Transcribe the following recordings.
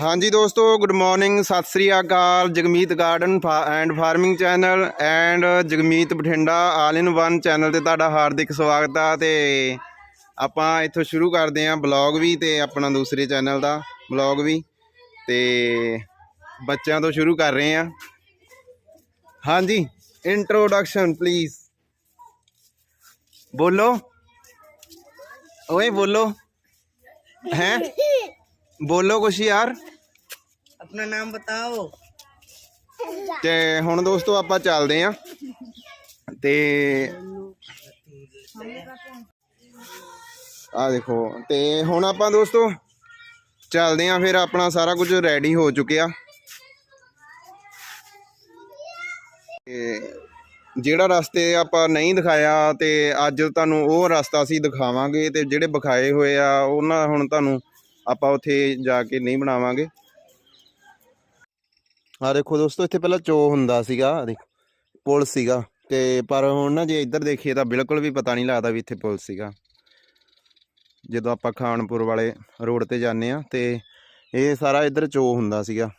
ਹਾਂਜੀ ਦੋਸਤੋ good morning Sat Sri Akal, Jagmeet garden and farming channel and Jagmeet Bathinda all in one channel ਤੇ ਤੁਹਾਡਾ ਹਾਰਦਿਕ ਸਵਾਗਤ ਆ ਤੇ ਆਪਾਂ ਇੱਥੋਂ ਸ਼ੁਰੂ ਕਰਦੇ ਆਂ ਬਲੌਗ ਵੀ ਤੇ ਆਪਣਾ ਦੂਸਰੇ ਚੈਨਲ ਦਾ ਬਲੌਗ ਵੀ ਤੇ ਬੱਚਿਆਂ ਤੋਂ ਸ਼ੁਰੂ ਕਰ ਰਹੇ ਆਂ ਹਾਂਜੀ ਇੰਟਰੋਡਕਸ਼ਨ ਪਲੀਜ਼ ਬੋਲੋ। ਓਏ ਬੋਲੋ हैं ਬੋਲੋ ਕੁਛ ਯਾਰ अपना नाम बताओ ਤੇ ਹੁਣ ਦੋਸਤੋ ਆਪਾਂ ਚੱਲਦੇ ਆਂ ਤੇ ਆ ਦੇਖੋ ਤੇ ਹੁਣ ਆਪਾਂ ਦੋਸਤੋ ਚੱਲਦੇ ਆਂ ਫਿਰ ਆਪਣਾ ਸਾਰਾ ਕੁਝ ਰੈਡੀ ਹੋ ਚੁੱਕਿਆ ਤੇ ਜਿਹੜਾ ਰਸਤੇ ਆਪਾਂ ਨਹੀਂ ਦਿਖਾਇਆ ਤੇ ਅੱਜ ਤੁਹਾਨੂੰ ਉਹ ਰਸਤਾ ਅਸੀਂ ਦਿਖਾਵਾਂਗੇ ਤੇ ਜਿਹੜੇ ਵਿਖਾਏ ਹੋਏ ਆ, ਉਹਨਾਂ ਹੁਣ ਤੁਹਾਨੂੰ ਆਪਾਂ ਉੱਥੇ ਜਾ ਕੇ ਨਹੀਂ ਬਣਾਵਾਂਗੇ। ਆ ਦੇਖੋ ਦੋਸਤੋ, ਇੱਥੇ ਪਹਿਲਾਂ ਚੋ ਹੁੰਦਾ ਸੀਗਾ, ਦੇਖੋ, ਪੁਲ ਸੀਗਾ ਤੇ ਪਰ ਹੁਣ ਨਾ ਜੇ ਇੱਧਰ ਦੇਖੀਏ ਤਾਂ ਬਿਲਕੁਲ ਵੀ ਪਤਾ ਨਹੀਂ ਲੱਗਦਾ ਵੀ ਇੱਥੇ ਪੁਲ ਸੀਗਾ। ਜਦੋਂ ਆਪਾਂ ਖਾਨਪੁਰ ਵਾਲੇ ਰੋਡ ਤੇ ਜਾਂਦੇ ਆ ਤੇ ਇਹ ਸਾਰਾ ਇੱਧਰ ਚੋ ਹੁੰਦਾ ਸੀਗਾ।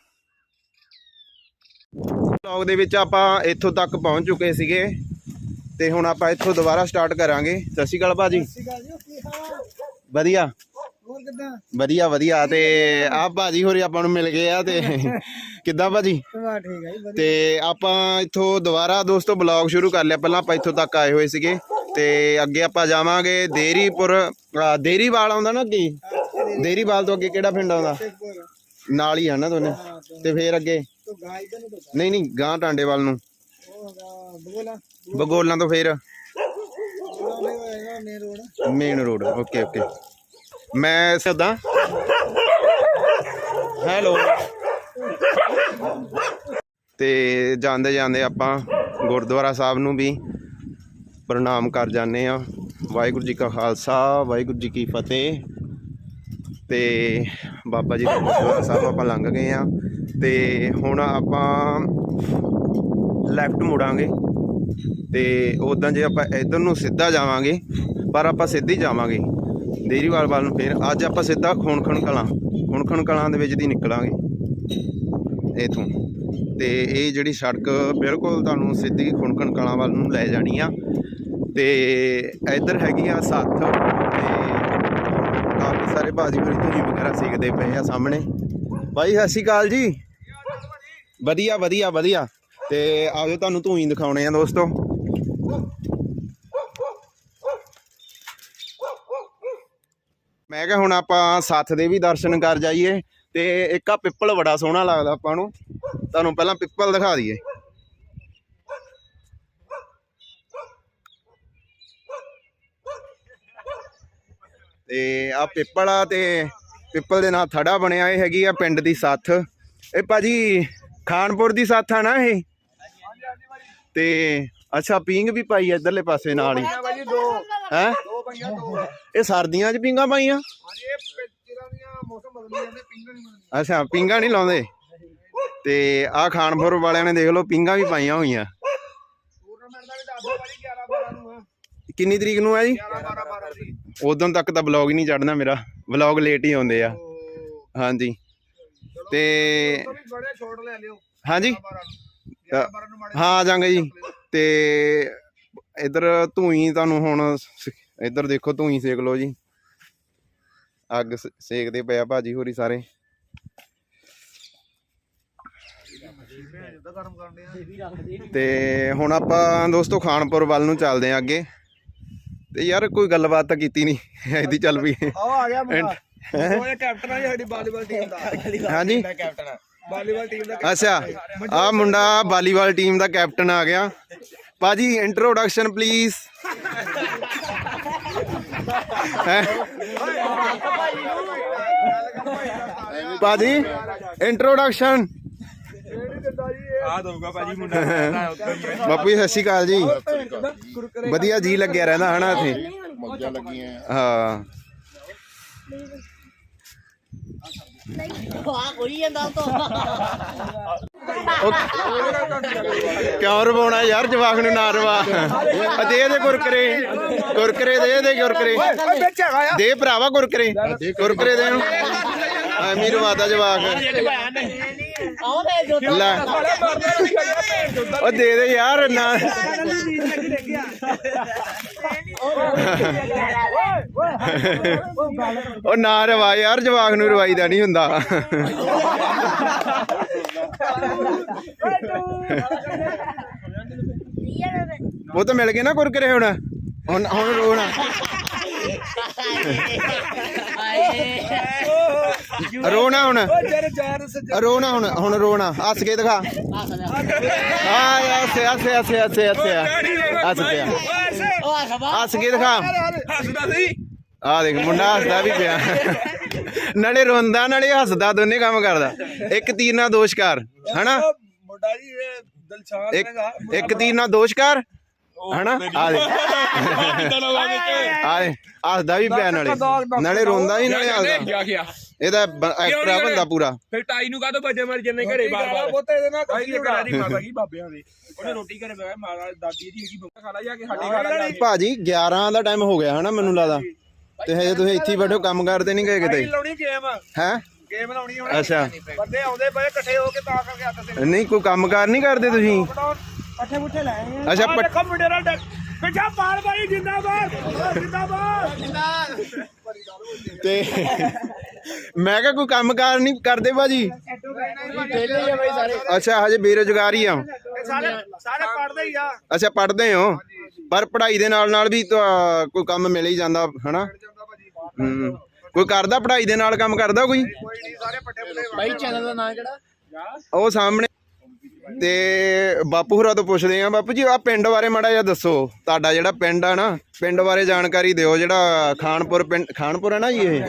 ਵਲੌਗ ਦੇ ਵਿੱਚ ਆਪਾਂ ਇੱਥੋਂ ਤੱਕ ਪਹੁੰਚ ਚੁੱਕੇ ਸੀਗੇ ਤੇ ਹੁਣ ਆਪਾਂ ਇੱਥੋਂ ਦੁਬਾਰਾ ਸਟਾਰਟ ਕਰਾਂਗੇ। ਸਤਿ ਸ਼੍ਰੀ ਅਕਾਲ ਭਾਜੀ। ਵਧੀਆ। ਵਧੀਆ ਵਧੀਆ ਤੇ ਆ ਭਾਜੀ ਹੋਰੀ ਆਪਾਂ ਨੂੰ ਮਿਲ ਗਏ ਆ ਤੇ ਕਿੱਦਾਂ ਭਾਜੀ? ਤੇ ਆਪਾਂ ਇੱਥੋਂ ਦੁਬਾਰਾ ਦੋਸਤੋ ਬਲੌਗ ਸ਼ੁਰੂ ਕਰ ਲਿਆ। ਪਹਿਲਾਂ ਆਪਾਂ ਇੱਥੋਂ ਤੱਕ ਆਏ ਹੋਏ ਸੀਗੇ ਤੇ ਅੱਗੇ ਆਪਾਂ ਜਾਵਾਂਗੇ ਦੇਰੀਪੁਰ ਦੇਰੀਵਾਲ ਆਉਂਦਾ ਨਾ ਅੱਗੇ? ਦੇਰੀਵਾਲ। ਤੋਂ ਅੱਗੇ ਕਿਹੜਾ ਪਿੰਡ ਆਉਂਦਾ? ਨਾਲ ਹੀ ਆ ਨਾ ਦੋਨੇ। ਤੇ ਫੇਰ ਅੱਗੇ? तो गाय इधर नहीं तो ਨਹੀਂ ਨਹੀਂ ਗਾਂ ਟਾਂਡੇ ਵੱਲ ਨੂੰ होगा बोला ਬਗੋਲਾਂ ਤੋਂ ਫੇਰ बोला main road main road okay okay ਮੈਂ ਸਦਾ ਹੈਲੋ ਤੇ ਜਾਂਦੇ ਜਾਂਦੇ ਆਪਾਂ ਗੁਰਦੁਆਰਾ ਸਾਹਿਬ ਨੂੰ ਵੀ ਪ੍ਰਣਾਮ ਕਰ ਜਾਂਦੇ ਆ ਵਾਹਿਗੁਰੂ ਜੀ ਕਾ ਖਾਲਸਾ ਵਾਹਿਗੁਰੂ ਜੀ ਕੀ ਫਤਿਹ ਤੇ ਬਾਬਾ ਜੀ ਦਾ ਗੁਰਦੁਆਰਾ ਸਾਹਿਬ ਆਪਾਂ ਲੰਘ ਗਏ ਆ ਤੇ ਹੁਣ ਆਪਾਂ ਲੈਫਟ ਮੁੜਾਂਗੇ ਤੇ ਉਦਾਂ ਜੇ ਆਪਾਂ ਇਧਰ ਨੂੰ ਸਿੱਧਾ ਜਾਵਾਂਗੇ, ਪਰ ਆਪਾਂ ਸਿੱਧੀ ਜਾਵਾਂਗੇ ਦੇਰੀਵਾਲ ਵੱਲ ਨੂੰ ਫਿਰ। ਅੱਜ ਆਪਾਂ ਸਿੱਧਾ ਖੂਨਖਣ ਕਲਾਂ ਖੂਨਖਣ ਕਲਾਂ ਦੇ ਵਿੱਚ ਦੀ ਨਿਕਲਾਂਗੇ ਇਥੋਂ। ਤੇ ਇਹ ਜਿਹੜੀ ਸੜਕ ਬਿਲਕੁਲ ਤੁਹਾਨੂੰ ਸਿੱਧੀ ਖੂਨਖਣ ਕਲਾਂ ਵੱਲ ਨੂੰ ਲੈ ਜਾਣੀ ਆ। ਤੇ ਇੱਧਰ ਹੈਗੀ ਆ ਸੱਥ ਤੇ ਕਾਫੀ ਸਾਰੇ ਬਾਜੀ ਹੋਰੀ ਧੂਣੀ ਵਗੈਰਾ ਸਿੱਖਦੇ ਪਏ ਆ ਸਾਹਮਣੇ। ਬਾਈ, ਸਤਿ ਸ਼੍ਰੀ ਅਕਾਲ ਜੀ। ਵਧੀਆ ਵਧੀਆ ਵਧੀਆ। ਤੇ ਆਜੋ ਤੁਹਾਨੂੰ ਧੂਣੀ ਦਿਖਾਉਣੇ ਆ ਦੋਸਤੋ। ਮੈਂ ਕਿਹਾ ਹੁਣ ਆਪਾਂ ਸੱਥ ਦੇ ਵੀ ਦਰਸ਼ਨ ਕਰ ਜਾਈਏ ਤੇ ਇੱਕ ਆ ਪਿੱਪਲ ਬੜਾ ਸੋਹਣਾ ਲੱਗਦਾ ਆਪਾਂ ਨੂੰ। ਤੁਹਾਨੂੰ ਪਹਿਲਾਂ ਪਿੱਪਲ ਦਿਖਾ ਦਈਏ। ਤੇ ਆ ਪਿੱਪਲ ਆ ਤੇ ਪਿੱਪਲ ਦੇ ਨਾਲ ਥੜਾ ਬਣਿਆ ਇਹ ਹੈਗੀ ਆ ਪਿੰਡ ਦੀ ਸੱਥ। ਇਹ ਭਾਜੀ ਖਾਨਪੁਰ ਦੀ ਸਾਥਾ ਨਾ ਇਹ? ਤੇ ਅੱਛਾ ਪੀਂਗ ਵੀ ਪਾਈ ਆ ਇਧਰਲੇ ਪਾਸੇ ਨਾਲ ਹੀ। ਭਾਜੀ ਹੈ? ਇਹ ਸਰਦੀਆਂ 'ਚ ਪੀਂਗਾ ਪਾਈਆਂ? ਅੱਛਾ ਪੀਂਗਾ ਨਹੀਂ ਲਾਉਂਦੇ? ਤੇ ਆ ਖਾਨਪੁਰ ਵਾਲਿਆਂ ਨੇ ਦੇਖ ਲਓ ਪੀਂਗਾ ਵੀ ਪਾਈਆਂ ਹੋਈਆਂ। ਕਿੰਨੀ ਤਰੀਕ ਨੂੰ ਆ ਜੀ? ਉਦੋਂ ਤੱਕ ਤਾਂ ਵਲੌਗ ਹੀ ਨਹੀਂ ਚੜਨਾ ਮੇਰਾ। ਵਲੌਗ ਲੇਟ ਹੀ ਆਉਂਦੇ ਆ। ਹਾਂਜੀ। ਤੇ ਤੋਂ ਵੀ ਬੜੇ ਛੋਟ ਲੈ ਲਿਓ ਹਾਂਜੀ। 12 ਨੂੰ 11 12 ਨੂੰ ਮਾੜੇ ਹਾਂ ਆ ਜਾਂਗੇ ਜੀ। ਤੇ ਇਧਰ ਧੂਈ ਤੁਹਾਨੂੰ ਹੁਣ ਇੱਧਰ ਦੇਖੋ ਧੂਈ ਸੇਕ ਲਓ ਜੀ। ਅੱਗ ਸੇਕਦੇ ਪਿਆ ਭਾਜੀ ਹੋਰੀ ਸਾਰੇ। ਆ ਤੇ ਹੁਣ ਆਪਾਂ ਦੋਸਤੋ ਖਾਨਪੁਰ ਵੱਲ ਨੂੰ ਚੱਲਦੇ ਆਂ ਅੱਗੇ। ਤੇ ਯਾਰ ਕੋਈ ਗੱਲਬਾਤ ਤਾਂ ਕੀਤੀ ਨਹੀਂ ਐਦੀ ਚੱਲ ਪਈ। ਆਓ ਆ ਗਿਆ ਮੁੰਡਾ। ਉਹ ਇਹ ਕੈਪਟਨ ਆ ਜੀ ਸਾਡੀ ਵਾਲੀਬਾਲ ਟੀਮ ਦਾ। ਹਾਂਜੀ। ਕੈਪਟਨ ਵਾਲੀਬਾਲ ਟੀਮ ਦਾ ਅੱਛਾ ਆ ਮੁੰਡਾ ਵਾਲੀਬਾਲ ਟੀਮ ਦਾ ਕੈਪਟਨ ਆ ਗਿਆ। ਭਾਜੀ ਇੰਟਰੋਡਕਸ਼ਨ ਪਲੀਜ਼ ਭਾਜੀ ਇੰਟਰੋਡਕਸ਼ਨ ਆ ਦਊਗਾ ਭਾਜੀ ਮੁੰਡਾ। ਬਾਪੂ ਜੀ ਸਤਿ ਸ਼੍ਰੀ ਅਕਾਲ ਜੀ। ਵਧੀਆ ਜੀ ਲੱਗਿਆ ਰਹਿੰਦਾ ਹਨਾ ਇੱਥੇ। ਮੌਜਾਂ ਲੱਗੀਆਂ। ਹਾਂ। ਕਿਉਂ ਰਵਾਉਣਾ ਯਾਰ ਜਵਾਕ ਨੂੰ ਨਾ ਰਵਾ। ਆ ਦੇ ਦੇ ਕੁਰਕਰੇ ਕੁਰਕਰੇ ਦੇ ਦੇ ਕੁਰਕਰੇ ਦੇ ਭਰਾਵਾ ਕੁਰਕਰੇ ਕੁਰਕਰੇ ਦੇ ਨੂੰ। ਐਵੇਂ ਰਵਾਦਾ ਜਵਾਕ। ਲੈ। ਉਹ ਦੇ ਦੇ ਯਾਰ ਨਾ। ਉਹ ਨਾ ਰਵਾ ਯਾਰ, ਜਵਾਕ ਨੂੰ ਰਵਾਈ ਦਾ ਨਹੀਂ ਹੁੰਦਾ। ਉਹ ਤਾਂ ਮਿਲ ਗਏ ਨਾ ਕੁਰਕਰੇ ਹੁਣ। ਹੁਣ ਹੁਣ ਰੋਣਾ। ਰੋਣਾ ਹੁਣ। ਜਰ ਜਾਨ ਸੱਜ ਰੋਣਾ ਹੁਣ ਹੁਣ ਰੋਣਾ। ਹੱਸ ਕੇ ਦਿਖਾ। ਆ ਹੱਸੇ ਹੱਸੇ ਹੱਸੇ ਹੱਸੇ ਹੱਸੇ ਹੱਸ। ਪਿਆ। ਹੱਸ। ਕੇ ਦਿਖਾ। ਹੱਸਦਾ ਸੀ। ਆ ਦੇਖ ਮੁੰਡਾ ਹੱਸਦਾ ਵੀ ਪਿਆ। ਨਾਲੇ ਰੋਂਦਾ ਨਾਲੇ ਹੱਸਦਾ ਦੋਨੇ ਕੰਮ ਕਰਦਾ। ਇੱਕ ਤੀਰ ਨਾਲ ਦੋ ਸ਼ਿਕਾਰ ਹਨਾ? ਮੁੰਡਾ ਜੀ ਦਿਲਸ਼ਾਨ ਇੱਕ ਹੈਗਾ ਇੱਕ ਤੀਰ ਨਾਲ ਦੋ ਸ਼ਿਕਾਰ ਹਨਾ? ਆ ਦੇ ਆ ਦੇ ਹੱਸਦਾ ਵੀ ਪਿਆ ਨਾਲੇ। ਨਾਲੇ ਰੋਂਦਾ ਵੀ ਨਾਲੇ ਹੱਸਦਾ। ਇਹਦਾ ਐਕਟਰ ਆ ਬੰਦਾ ਪੂਰਾ। ਫਿਰ ਟਾਈ ਨੂੰ ਕਾਹਤੋਂ ਵੱਜੇ ਮਰ ਜੰਨੇ ਘਰੇ ਬਾਰ ਬੋਤੇ ਇਹਦੇ ਨਾਲ ਕੋਈ ਇੱਕ ਵਾਰੀ ਮਾਤਾ ਜੀ ਬਾਬਿਆਂ ਦੇ। ਉਹਨੇ ਰੋਟੀ ਘਰੇ ਮੈਂ ਮਾਰਾ ਦਾਦੀ ਦੀ ਹੈਗੀ ਖਾ ਲਾ ਜਾ ਕੇ ਸਾਡੇ ਖਾ ਲਾ ਜਾ ਕੇ। ਭਾਜੀ 11 ਦਾ ਟਾਈਮ ਹੋ ਗਿਆ ਹਨਾ ਮੈਨੂੰ ਲੱਗਦਾ। ਤੇ ਹਜੇ ਤੁਸੀਂ ਇੱਥੇ ਬੈਠੋ ਕੰਮ ਕਰਦੇ ਨਹੀਂ ਗਏ ਕਿਤੇ। ਲਾਉਣੀ ਗੇਮ ਹੈ? ਗੇਮ ਲਾਉਣੀ ਹੁਣ। ਅੱਛਾ। ਬੰਦੇ ਆਉਂਦੇ ਪਏ ਇਕੱਠੇ ਹੋ ਕੇ ਤਾਂ ਕਰਕੇ ਹੱਥ ਤੇ ਨਹੀਂ ਕੋਈ ਕੰਮਕਾਰ ਨਹੀਂ ਕਰਦੇ ਤੁਸੀਂ? ਪੱਠੇ ਮੁੱਠੇ ਲਾਏ ਆ। ਅੱਛਾ ਪੱਠ- ਦੇਖੋ ਮੁੰਡੇ ਨਾਲ ਪਿੱਛਾ ਪਾਲ ਬਾਈ ਜਿੰਦਾਬਾਦ। ਜਿੰਦਾਬਾਦ। ਤੇ ਮੈਂ ਕਿਹਾ ਕੋਈ ਕੰਮਕਾਰ ਨਹੀਂ ਕਰਦੇ ਭਾਜੀ? ਅੱਛਾ ਹਜੇ ਬੇਰੁਜ਼ਗਾਰ ਹੀ ਆ। ਸਾਰੇ ਸਾਰੇ ਪੜਦੇ ਹੀ ਆ। ਅੱਛਾ ਪੜ੍ਹਦੇ ਹੋ? ਪਰ ਪੜ੍ਹਾਈ ਦੇ ਨਾਲ ਨਾਲ ਵੀ ਕੋਈ ਕੰਮ ਮਿਲ ਹੀ ਜਾਂਦਾ ਹਨਾ? ਹੂੰ। ਕੋਈ ਕਰਦਾ ਪੜ੍ਹਾਈ ਦੇ ਨਾਲ ਕੰਮ ਕਰਦਾ ਕੋਈ? ਕੋਈ ਨਹੀਂ ਸਾਰੇ ਪੱਠੇ ਮੁੱਠੇ ਬਾਈ ਚੈਨਲ ਦਾ ਨਾਮ ਕਿਹੜਾ? ਉਹ ਸਾਹਮਣੇ ਤੇ ਬਾਪੂ ਹੋਰਾਂ ਤੋਂ ਪੁੱਛਦੇ ਆ ਬਾਪੂ ਜੀ ਆ ਪਿੰਡ ਬਾਰੇ ਮਾੜਾ ਜਿਹਾ ਦੱਸੋ। ਤੁਹਾਡਾ ਜਿਹੜਾ ਪਿੰਡ ਆ ਨਾ ਪਿੰਡ ਬਾਰੇ ਜਾਣਕਾਰੀ ਦਿਓ ਜਿਹੜਾ ਖਾਨਪੁਰ ਪਿੰਡ ਖਾਨਪੁਰ ਹੈ ਨਾ ਜੀ ਇਹ?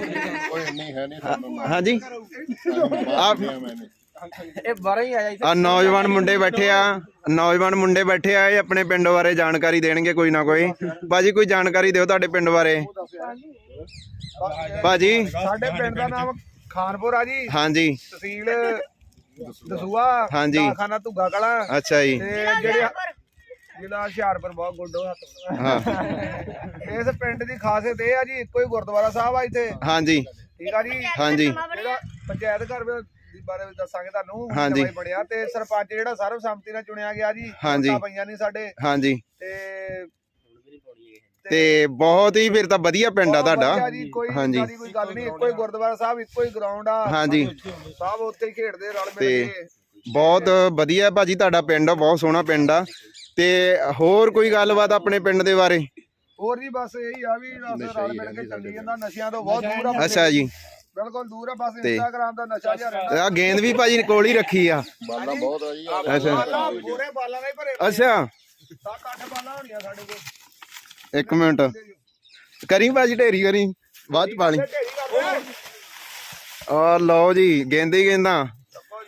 ਹਾਂ- ਹਾਂਜੀ? ਆ ਇਹ ਬਾਰੇ ਹੀ ਆਇਆ ਆ ਨੌਜਵਾਨ ਮੁੰਡੇ ਬੈਠੇ ਆ ਨੌਜਵਾਨ ਮੁੰਡੇ ਬੈਠੇ ਆ ਇਹ ਆਪਣੇ ਪਿੰਡ ਬਾਰੇ ਜਾਣਕਾਰੀ ਦੇਣਗੇ ਕੋਈ ਨਾ ਕੋਈ। ਬਾਜੀ ਕੋਈ ਜਾਣਕਾਰੀ ਦਿਓ ਤੁਹਾਡੇ ਪਿੰਡ ਬਾਰੇ। ਬਾਜੀ ਸਾਡੇ ਪਿੰਡ ਦਾ ਨਾਮ ਖਾਨਪੁਰ ਆ ਜੀ। ਹਾਂਜੀ। ਤਹਿਸੀਲ ਦਸੂਆ। ਹਾਂਜੀ। ਖਾਨਾ ਧੁੱਗਾ ਕਲਾ। ਅੱਛਾ ਜੀ। ਤੇ ਜਿਹੜੇ ਜ਼ਿਲ੍ਹਾ ਹੁਸ਼ਿਆਰਪੁਰ ਬਹੁਤ ਗੁੱਡੋ ਹੱਥ ਹਾਂ। ਇਸ ਪਿੰਡ ਦੀ ਖਾਸੀਅਤ ਇਹ ਆ ਜੀ ਇੱਕੋ ਹੀ ਗੁਰਦੁਆਰਾ ਸਾਹਿਬ ਆ ਇੱਥੇ। ਹਾਂਜੀ। ਠੀਕ ਆ ਜੀ? ਹਾਂਜੀ। ਜਿਹੜਾ ਪੰਚਾਇਤ ਘਰ ਦੇ ਬਾਰੇ ਵਿੱਚ ਦੱਸਾਂਗੇ ਤੁਹਾਨੂੰ ਹਾਂਜੀ। ਨਵਾਂ ਹੀ ਬਣਿਆ। ਤੇ ਸਰਪੰਚ ਜਿਹੜਾ ਸਰਬਸੰਮਤੀ ਨਾਲ ਚੁਣਿਆ ਗਿਆ ਜੀ ਹਾਂਜੀ। ਵੋਟਾਂ ਪਈਆਂ ਨਹੀਂ ਸਾਡੇ। ਹਾਂਜੀ। ਤੇ ਤੇ ਬਹੁਤ ਹੀ ਫਿਰ ਤਾਂ ਵਧੀਆ ਪਿੰਡ ਆ ਬਹੁਤ ਤੁਹਾਡਾ। ਜੀ, ਹਾਂਜੀ। ਕੋਈ ਗੱਲ ਨਹੀਂ ਇੱਕੋ ਹੀ ਗੁਰਦੁਆਰਾ ਸਾਹਿਬ ਇੱਕੋ ਹੀ ਗਰਾਊਂਡ ਆ। ਹਾਂਜੀ। ਸਭ ਉੱਥੇ ਹੀ ਖੇਡਦੇ ਰਲ ਮਿਲ ਤੇ ਕੇ। ਬਹੁਤ ਵਧੀਆ ਭਾਜੀ ਤੁਹਾਡਾ ਪਿੰਡ ਆ ਬਹੁਤ ਸੋਹਣਾ ਪਿੰਡ ਆ। ਤੇ ਹੋਰ ਕੋਈ ਗੱਲਬਾਤ ਆਪਣੇ ਪਿੰਡ ਦੇ ਬਾਰੇ? ਹੋਰ ਜੀ ਬਸ ਇਹੀ ਆ ਵੀ ਬਸ ਰਲ ਮਿਲ ਕੇ ਚੱਲੀ ਜਾਂਦਾ ਨਸ਼ਿਆਂ ਤੋਂ ਬਹੁਤ ਦੂਰ ਆ ਅੱਛਾ ਜੀ। ਬਿਲਕੁਲ ਦੂਰ ਆ ਬਸ ਇੰਸਟਾਗ੍ਰਾਮ ਦਾ ਨਸ਼ਾ ਜਿਹਾ ਰਹਿੰਦਾ। ਆ ਗੇਂਦ ਵੀ ਭਾਜੀ ਕੋਲ ਹੀ ਰੱਖੀ ਆ। ਅੱਛਾ। ਬਾਲਾਂ ਪੂਰੇ ਬਾਲਾਂ ਨਾਲ ਹੀ ਭਰੇ ਅੱਛਾ। ਸੱਤ ਅੱਠ ਬਾਲਾਂ ਹੋਣੀਆਂ ਸਾਡੇ ਕੋਲ। ਇੱਕ ਮਿੰਟ। ਕਰੀ ਭਾਜੀ ਢੇਰੀ ਕਰੀ। ਬਾਅਦ ਚ ਕਰਦੇ ਆ। ਲਓ ਜੀ ਗੇਂਦੇ ਹੀ ਗੇਂਦਾ।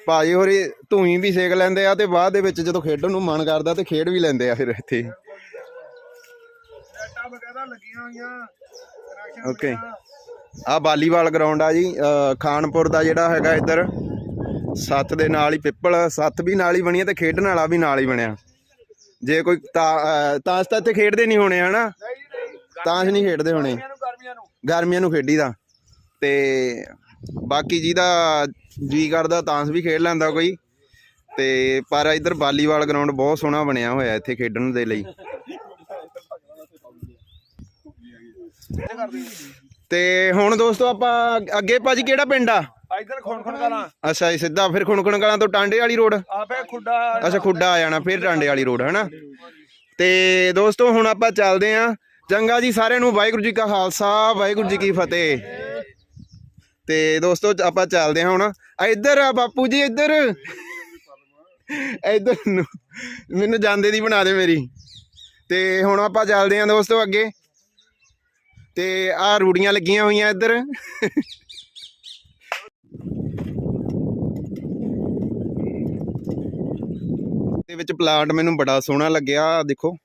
ਭਾਜੀ ਹੋਰੀ ਧੂਈ ਵੀ ਸੇਕ ਲੈਂਦੇ ਆ ਤੇ ਬਾਅਦ ਦੇ ਵਿੱਚ ਜਦੋਂ ਖੇਡਣ ਨੂੰ ਮਨ ਕਰਦਾ ਤੇ ਖੇਡ ਵੀ ਲੈਂਦੇ ਆ ਫਿਰ ਇੱਥੇ। ਓਕੇ। ਆ ਬਾਲੀਵਾਲ ਗਰਾਊਂਡ ਆ ਜੀ ਖਾਨਪੁਰ ਦਾ ਜਿਹੜਾ ਹੈਗਾ ਇੱਧਰ। ਸੱਤ ਦੇ ਨਾਲ ਹੀ ਪਿੱਪਲ ਸੱਤ ਵੀ ਨਾਲ ਹੀ ਬਣੀ ਤੇ ਖੇਡਣ ਵਾਲਾ ਵੀ ਨਾਲ ਹੀ ਬਣਿਆ। ਜੇ ਕੋਈ ਤਾਂ ਤਾਸ਼ ਤਾਂ ਇੱਥੇ ਖੇਡਦੇ ਨਹੀਂ ਹੋਣੇ ਹਨਾ? ਤਾਸ਼ ਨਹੀਂ। ਖੇਡਦੇ ਹੋਣੇ। ਗਰਮੀਆਂ ਨੂੰ ਖੇਡੀ ਦਾ। ਤੇ ਬਾਕੀ ਜਿਹਦਾ ਜੀ ਕਰਦਾ ਤਾਂਸ ਵੀ ਖੇਡ ਲੈਂਦਾ ਕੋਈ। ਤੇ ਪਰ ਇੱਧਰ ਬਾਲੀਵਾਲ ਗਰਾਊਂਡ ਬਹੁਤ ਸੋਹਣਾ ਬਣਿਆ ਹੋਇਆ ਇੱਥੇ ਖੇਡਣ ਦੇ ਲਈ। ਤੇ ਹੁਣ ਦੋਸਤੋ ਆਪਾਂ ਅੱਗੇ ਭਾਜੀ ਕਿਹੜਾ ਪਿੰਡ ਆ? ਇੱਧਰ ਖੁਣ ਖੁਣ ਕਲਾਂ। ਅੱਛਾ ਜੀ ਸਿੱਧਾ ਫਿਰ ਖੁਣਖੁਣ ਕਲਾਂ ਤੋਂ ਟਾਂਡੇ ਵਾਲੀ ਰੋਡ? ਆਪੇ ਖੁੱਡਾ ਅੱਛਾ ਖੁੱਡਾ ਆ ਜਾਣਾ ਫਿਰ ਟਾਂਡੇ ਵਾਲੀ ਰੋਡ ਹੈਨਾ? ਤੇ ਦੋਸਤੋ ਹੁਣ ਆਪਾਂ ਚੱਲਦੇ ਆਂ ਚੰਗਾ ਜੀ ਸਾਰਿਆਂ ਨੂੰ ਵਾਹਿਗੁਰੂ ਜੀ ਕਾ ਖਾਲਸਾ ਵਾਹਿਗੁਰੂ ਜੀ ਕੀ ਫਤਿਹ। ਤੇ ਦੋਸਤੋ ਆਪਾਂ ਚੱਲਦੇ ਹਾਂ ਹੁਣ। ਇੱਧਰ ਆ ਬਾਪੂ ਜੀ ਇੱਧਰ। ਇੱਧਰ ਮੈਨੂੰ ਜਾਂਦੇ ਦੀ ਬਣਾ ਦੇ ਮੇਰੀ। ਤੇ ਹੁਣ ਆਪਾਂ ਚੱਲਦੇ ਆਂ ਦੋਸਤੋ ਅੱਗੇ। ਤੇ ਆ ਰੂੜੀਆਂ ਲੱਗੀਆਂ ਹੋਈਆਂ ਇੱਧਰ। ਵਿੱਚ ਪਲਾਂਟ ਮੈਨੂੰ ਬੜਾ ਸੋਹਣਾ ਲੱਗਿਆ, ਦੇਖੋ।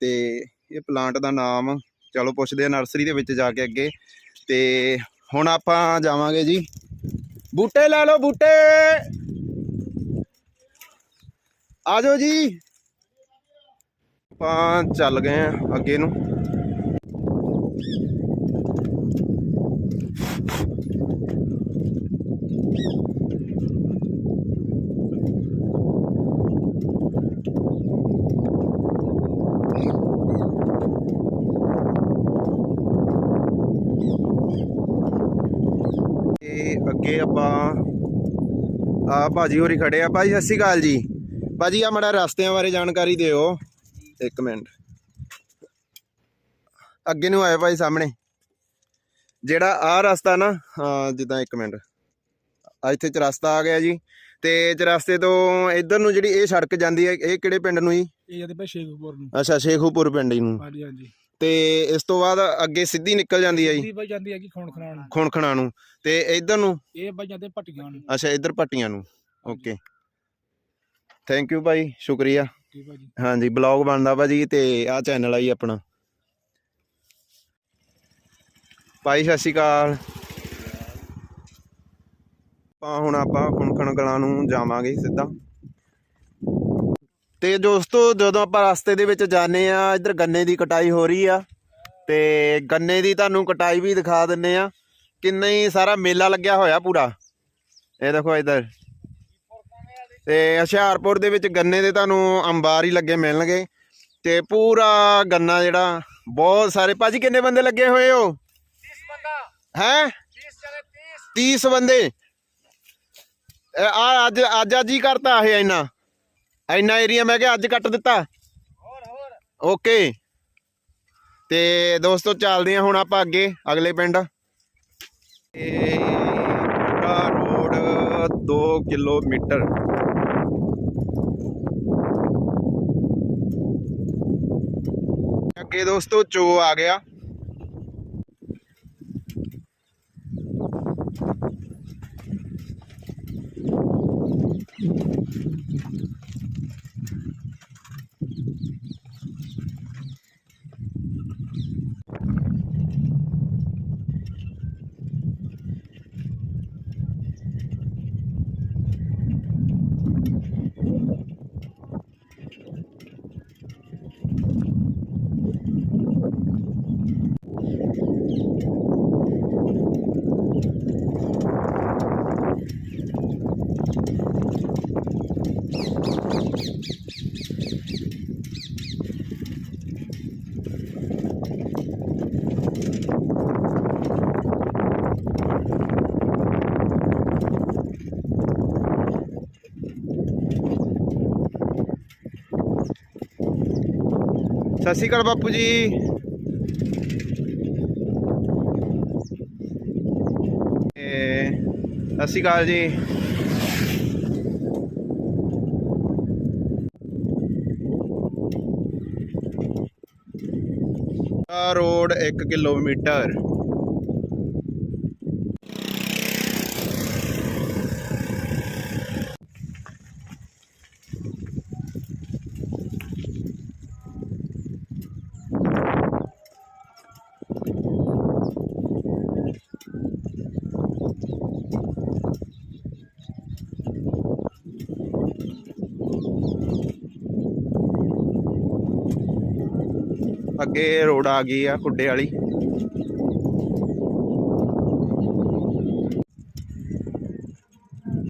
ਤੇ ਇਹ ਪਲਾਂਟ ਦਾ ਨਾਮ ਚਲੋ ਪੁੱਛਦੇ ਆ ਨਰਸਰੀ ਦੇ ਵਿੱਚ ਜਾ ਕੇ ਅੱਗੇ। ਤੇ ਹੁਣ ਆਪਾਂ ਜਾਵਾਂਗੇ ਜੀ। ਬੂਟੇ ਲੈ ਲਓ ਬੂਟੇ। ਆ ਜਾਓ ਜੀ। ਆਪਾਂ ਚੱਲ ਗਏ ਆ ਅੱਗੇ ਨੂੰ ਤੇ ਅੱਗੇ ਆਪਾਂ। ਆ ਭਾਜੀ ਹੋਰੀ ਖੜੇ ਆ। ਭਾਜੀ ਸਤਿ ਸ਼੍ਰੀ ਅਕਾਲ ਜੀ। ਭਾਜੀ ਆ ਮੜਾ ਰਸਤਿਆਂ ਬਾਰੇ ਜਾਣਕਾਰੀ ਦਿਓ। ਇੱਕ ਮਿੰਟ। ਅੱਗੇ ਨੂੰ ਆਏ ਭਾਈ ਸਾਹਮਣੇ। ਜਿਹੜਾ ਆ ਰਸਤਾ ਨਾ ਹਾਂ ਜਿੱਦਾਂ ਇੱਕ ਮਿੰਟ। ਆ ਇੱਥੇ ਚਰਸਤਾ ਆ ਗਿਆ ਜੀ। ਤੇ ਚਰਸਤੇ ਤੋਂ ਇੱਧਰ ਨੂੰ ਜਿਹੜੀ ਇਹ ਸੜਕ ਜਾਂਦੀ ਹੈ ਇਹ ਕਿਹੜੇ ਪਿੰਡ ਨੂੰ ਜੀ? ਇਹ ਜਾਂਦੇ ਭਾਈ ਸ਼ੇਖਪੁਰ ਨੂੰ। ਅੱਛਾ ਸ਼ੇਖੂਪੁਰ ਪਿੰਡ ਨੂੰ। ਹਾਂਜੀ ਹਾਂਜੀ। ਤੇ ਇਸ ਤੋਂ ਬਾਅਦ ਅੱਗੇ ਸਿੱਧੀ ਨਿਕਲ ਜਾਂਦੀ ਹੈ ਜੀ? ਇਹ ਭਾਈ ਜਾਂਦੀ ਹੈਗੀ ਖੌਣ ਖਣਾਣ ਖੁਣਖਣਾ ਨੂੰ। ਤੇ ਇੱਧਰ ਨੂੰ? ਇਹ ਭਾਈ ਜਾਂਦੇ ਪਟੀਆਂ ਨੂੰ। ਅੱਛਾ ਇੱਧਰ ਪੱਟੀਆਂ ਨੂੰ। ਓਕੇ। ਥੈਂਕ ਯੂ ਭਾਈ ਸ਼ੁਕਰੀਆ। ਠੀਕ ਹਾਂਜੀ ਬਲੌਗ ਬਣਦਾ ਭਾਜੀ ਤੇ ਆਹ ਚੈਨਲ ਆ ਜੀ ਆਪਣਾ। ਭਾਈ ਸਤਿ ਸ਼੍ਰੀ ਅਕਾਲ। ਆਪਾਂ ਹੁਣ ਆਪਾਂ ਖੁਣਖਣ ਕਲਾਂ ਨੂੰ ਜਾਵਾਂਗੇ ਸਿੱਧਾ। ਤੇ ਦੋਸਤੋ ਜਦੋਂ ਆਪਾਂ ਰਸਤੇ ਦੇ ਵਿੱਚ ਜਾਂਦੇ ਆ ਇੱਧਰ ਗੰਨੇ ਦੀ ਕਟਾਈ ਹੋ ਰਹੀ ਆ। ਤੇ ਗੰਨੇ ਦੀ ਤੁਹਾਨੂੰ ਕਟਾਈ ਵੀ ਦਿਖਾ ਦਿੰਨੇ ਆ ਕਿੰਨਾ ਹੀ ਸਾਰਾ ਮੇਲਾ ਲੱਗਿਆ ਹੋਇਆ ਪੂਰਾ। ਇਹ ਦੇਖੋ ਇੱਧਰ। ਤੇ ਹੁਸ਼ਿਆਰਪੁਰ ਦੇ ਵਿੱਚ ਗੰਨੇ ਦੇ ਤੁਹਾਨੂੰ ਅੰਬਾਰ ਹੀ ਲੱਗੇ ਮਿਲਣਗੇ। ਤੇ ਪੂਰਾ ਗੰਨਾ ਜਿਹੜਾ ਬਹੁਤ ਸਾਰੇ। ਭਾਜੀ ਕਿੰਨੇ ਬੰਦੇ ਲੱਗੇ ਹੋਏ ਹੋ? 30 ਬੰਦਾ। ਹੈ? 30 30 ਬੰਦੇ। ਆ ਅੱਜ ਅੱਜ ਅੱਜ ਹੀ ਕਰਤਾ ਇਹ ਇੰਨਾ। ਇੰਨਾ ਏਰੀਆ ਮੈਂ ਕਿਹਾ ਅੱਜ ਕੱਟ ਦਿੱਤਾ। ਹੋਰ ਹੋਰ ਓਕੇ ਤੇ ਦੋਸਤੋ, ਚੱਲਦੇ ਆ ਹੁਣ ਆਪਾਂ ਅੱਗੇ, ਅਗਲੇ ਪਿੰਡ। ਇਹ ਪੂਰਾ ਰੋਡ 2 ਕਿਲੋਮੀਟਰ। ਅੱਗੇ ਦੋਸਤੋ, ਚੋ ਆ ਗਿਆ। ਸਤਿ ਸ਼੍ਰੀ ਅਕਾਲ ਬਾਪੂ ਜੀ। ਇਹ ਸਤਿ ਸ਼੍ਰੀ ਅਕਾਲ ਜੀ। Road 1 kilometre. ਅੱਗੇ ਰੋਡ ਆ ਗਈ ਆ ਖੁੱਡੇ ਵਾਲੀ।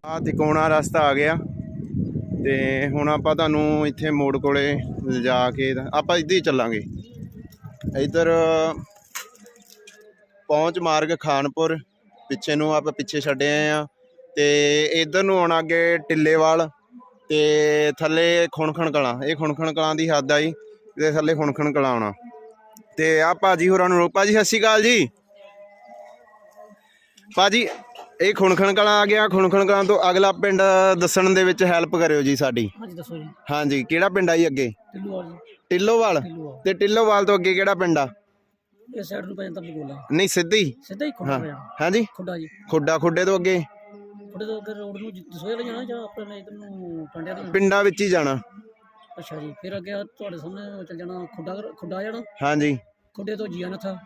ਆ ਤਿਕੋਣਾ ਰਸਤਾ ਆ ਗਿਆ ਤੇ ਹੁਣ ਆਪਾਂ ਤੁਹਾਨੂੰ ਇੱਥੇ ਮੋੜ ਕੋਲੇ ਲਿਜਾ ਕੇ ਆਪਾਂ ਇੱਧਰ ਹੀ ਚੱਲਾਂਗੇ। ਇੱਧਰ ਪਹੁੰਚ ਮਾਰਗ ਖਾਨਪੁਰ, ਪਿੱਛੇ ਨੂੰ ਆਪਾਂ ਪਿੱਛੇ ਛੱਡੇ ਆਏ ਆ ਤੇ ਇੱਧਰ ਨੂੰ ਆਉਣਾ ਅੱਗੇ ਟਿੱਲੇਵਾਲ ਤੇ ਥੱਲੇ ਖੁਣਖਣ ਕਲਾਂ, ਇਹ ਖੁਣਖਣ ਕਲਾਂ ਦੀ ਹੱਦ ਆਈ ਇਹਦੇ ਥੱਲੇ ਖੁਣਖਣ ਕਲਾਂ ਆਉਣਾ। ਤੇ ਆ ਭਾਜੀ ਹੋਰਾਂ ਨੂੰ ਭਾਜੀ ਸਤਿ ਸ਼੍ਰੀ ਅਕਾਲ ਜੀ। ਭਾਜੀ ਇਹ ਖੁਣਖਣ ਕਲਾਂ ਆ ਗਿਆ। ਖੁਣਖਣ ਕਲਾਂ ਤੋਂ ਅਗਲਾ ਪਿੰਡ ਦੱਸਣ ਦੇ ਵਿੱਚ ਹੈਲਪ ਕਰਿਓ ਜੀ ਸਾਡੀ। ਹਾਂਜੀ ਦੱਸੋ ਜੀ। ਹਾਂਜੀ ਕਿਹੜਾ ਪਿੰਡ ਆ ਜੀ ਅੱਗੇ? ਟਿੱਲੋਵਾਲ ਤੇ ਟਿੱਲੋਵਾਲ ਤੋਂ ਅੱਗੇ ਕਿਹੜਾ ਪਿੰਡ ਆ? ਇਹ ਸਾਈਡ ਨੂੰ ਪੈ ਜਾਂਦਾ ਬਗੋਲਾ ਨਹੀਂ ਸਿੱਧੀ? ਸਿੱਧਾ ਹੀ ਖੁੱਡਾ ਹਾਂਜੀ? ਖੁੱਡਾ ਜੀ। ਖੁੱਡਾ ਖੁੱਡੇ ਤੋਂ ਅੱਗੇ? ਖੁੱਡੇ ਤੋਂ ਅੱਗੇ ਰੋਡ ਨੂੰ ਦਸੋਏ ਲੈ ਜਾਣਾ ਜਾਂ ਆਪਣੇ ਇਧਰ ਨੂੰ ਟਾਂਡਿਆਂ ਤੋਂ? ਪਿੰਡਾਂ ਵਿੱਚ ਹੀ ਜਾਣਾ। ਅੱਛਾ ਜੀ ਫਿਰ ਅੱਗੇ ਆ ਤੁਹਾਡੇ ਸਾਹਮਣੇ ਚੱਲ ਜਾਣਾ ਖੁੱਡਾ ਖੁੱਡਾ ਆ ਜਾਣਾ। ਹਾਂਜੀ। ਖੁੱਡੇ ਤੋਂ ਜੀਆਨਥਾ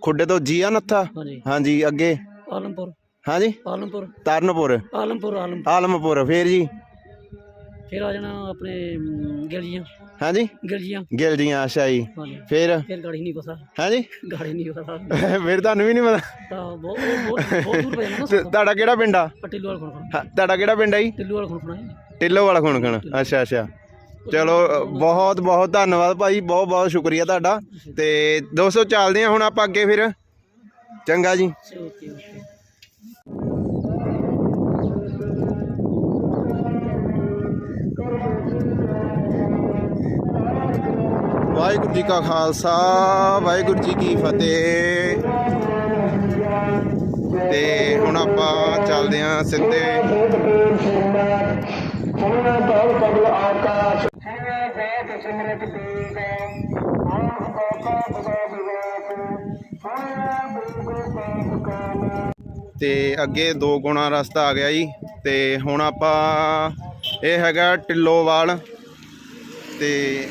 ਖੁੱਡੇ ਤੋਂ ਜੀਆ ਨੱਥਾ? ਹਾਂਜੀ। ਹਾਂਜੀ ਅੱਗੇ? ਆਲਮਪੁਰ। ਹਾਂਜੀ? ਆਲਮਪੁਰ। ਤਰਨਪੁਰ। ਆਲਮਪੁਰ ਆਲਮ ਆਲਮਪੁਰ ਫੇਰ ਜੀ? ਫਿਰ ਆ ਜਾਣਾ ਆਪਣੇ ਅਮ, ਗਿਲਜੀਆਂ। ਹਾਂਜੀ? ਗਿਲਜੀਆਂ। ਗਿਲ ਜੀਆਂ ਅੱਛਾ ਜੀ। ਹਾਂਜੀ। ਫੇਰ? ਫਿਰ ਗਾੜੀ ਨਹੀਂ ਪਤਾ। ਹਾਂਜੀ? ਗਾੜੀ ਨਹੀਂ ਪਤਾ। ਫਿਰ ਤੁਹਾਨੂੰ ਵੀ ਨਹੀਂ ਪਤਾ? ਤਾਂ ਬਹੁਤ ਬਹੁਤ ਬਹੁਤ ਦੂਰ ਪੈ ਜਾਣਾ ਤੇ ਨਾ ਤੁਹਾਡਾ ਕਿਹੜਾ ਪਿੰਡ ਆ? ਟਿੱਲੂ ਵਾਲਾ ਖੁਣਖਣਾ। ਹਾਂ, ਤੁਹਾਡਾ ਕਿਹੜਾ ਪਿੰਡ ਆ ਜੀ? ਟਿੱਲੂ ਵਾਲਾ ਖੁਣਖਣਾ ਜੀ। ਟਿੱਲੋ ਵਾਲਾ ਖੁਣਖਣ ਅੱਛਾ ਅੱਛਾ। ਚਲੋ, ਬਹੁਤ ਬਹੁਤ ਧੰਨਵਾਦ ਭਾਈ, ਬਹੁਤ ਬਹੁਤ ਸ਼ੁਕਰੀਆ ਤੁਹਾਡਾ। ਤੇ ਦੋਸਤੋ, ਚੱਲਦੇ ਹਾਂ ਹੁਣ ਆਪਾਂ ਅੱਗੇ ਫਿਰ। ਚੰਗਾ ਜੀ। ਵਾਹਿਗੁਰੂ ਜੀ ਕਾ ਖਾਲਸਾ, ਵਾਹਿਗੁਰੂ ਜੀ ਕੀ ਫਤਿਹ। ਤੇ ਹੁਣ ਆਪਾਂ ਚੱਲਦੇ ਹਾਂ ਸਿੱਧੇ। ਤੇ ਅੱਗੇ ਦੋ ਗੁਣਾ ਰਸਤਾ ਆ ਗਿਆ ਜੀ, ਤੇ ਹੁਣ ਆਪਾਂ ਇਹ ਹੈਗਾ ਟਿੱਲੋਵਾਲ ਤੇ